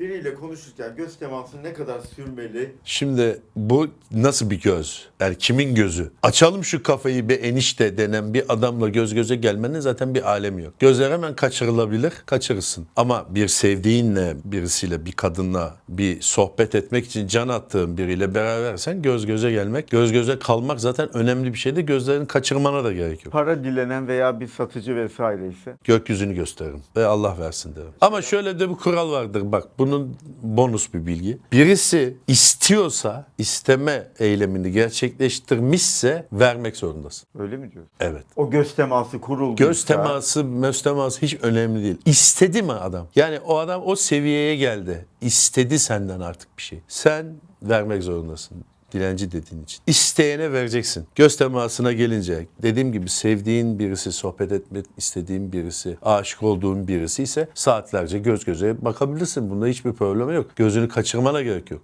Biriyle konuşurken göz teması ne kadar sürmeli? Şimdi bu nasıl bir göz? Yani kimin gözü? Açalım şu kafayı bir enişte denen bir adamla göz göze gelmenin zaten bir alemi yok. Gözler hemen kaçırılabilir, kaçırırsın. Ama bir sevdiğinle birisiyle, bir kadınla bir sohbet etmek için can attığın biriyle berabersen göz göze gelmek, göz göze kalmak zaten önemli bir şeydi. Gözlerini kaçırmana da gerek yok. Para dilenen veya bir satıcı vesaire ise Gökyüzünü gösteririm ve Allah versin derim. Ama şöyle de bir kural vardır bak bunun bonus bir bilgi. Birisi istiyorsa isteme eylemini gerçekleştirmişse vermek zorundasın. öyle mi diyorsun? Evet. O göz teması kuruldu. Göz teması, möz teması hiç önemli değil. İstedi mi adam? Yani o adam o seviyeye geldi. İstedi senden artık bir şey. Sen vermek zorundasın. Dilenci dediğin için. İsteyene vereceksin. Göz temasına gelince dediğim gibi sevdiğin birisi, sohbet etmek istediğin birisi, aşık olduğun birisi ise saatlerce göz göze bakabilirsin. Bunda hiçbir problem yok. Gözünü kaçırmana gerek yok.